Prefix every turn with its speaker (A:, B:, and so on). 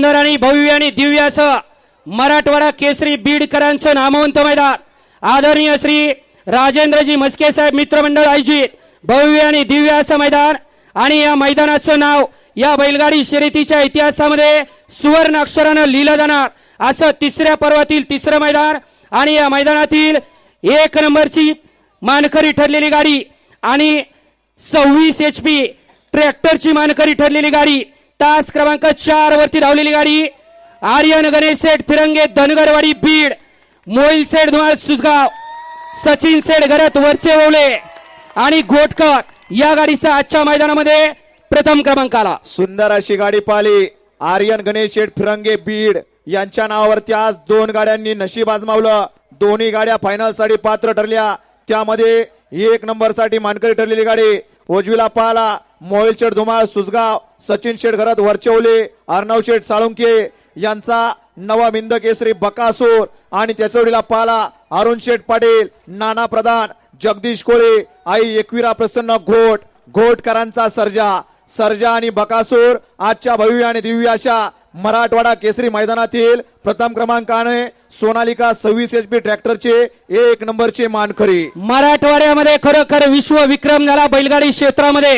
A: सुंदर आणि भव्य आणि दिव्य असं मराठवाडा केसरी बीडकरांचं नामवंत मैदान. आदरणीय श्री राजेंद्रजी मस्के साहेब मित्रमंडळ आयोजित भव्य आणि दिव्य असं मैदान. आणि या मैदानाचं नाव या बैलगाडी शर्यतीच्या इतिहासामध्ये सुवर्ण अक्षरानं लिहिलं जाणार असं तिसऱ्या पर्वातील तिसरं मैदान. आणि या मैदानातील एक नंबरची मानकरी ठरलेली गाडी आणि सव्वीस एच पी ट्रॅक्टरची मानकरी ठरलेली गाडी तास क्रमांक चार वरती धावलेली गाडी. आर्यन गणेश सेठ फिरंगे धनगरवाडी बीड. मोईल सेठ धुमाळ सुसगाव सचिन सेठ घरात वरचे ओवले. आणि घोटकर या गाडीचा आजच्या मैदानामध्ये प्रथम क्रमांक आला.
B: सुंदर अशी गाडी पाहिली. आर्यन गणेश शेठ फिरंगे बीड यांच्या नावावरती आज दोन गाड्यांनी नशीब आजमावलं. दोन्ही गाड्या फायनलसाठी पात्र ठरल्या. त्यामध्ये एक नंबरसाठी मानकरी ठरलेली गाडी. उजवीला पाहला. मोहिल शेठ धुमाळ सुजगाव सचिन शेठ घरात वरचवले अर्णव शेठ साळुंके यांचा नवा बिंद केसरी बकासूर आणि त्याचवडीला पाला अरुण शेठ पाटील नाना प्रधान जगदीश कोळे आई एकविरा प्रसन्न घोट घोटकरांचा सर्जा सर्जा आणि बकासूर आजच्या भव्य आणि दिव्य अशा मराठवाडा केसरी मैदानातील प्रथम क्रमांकाने सोनालिका सव्वीस एच पी ट्रॅक्टरचे एक नंबरचे मानखरी
A: मराठवाड्यामध्ये खरोखर विश्व विक्रम झाला बैलगाडी क्षेत्रामध्ये.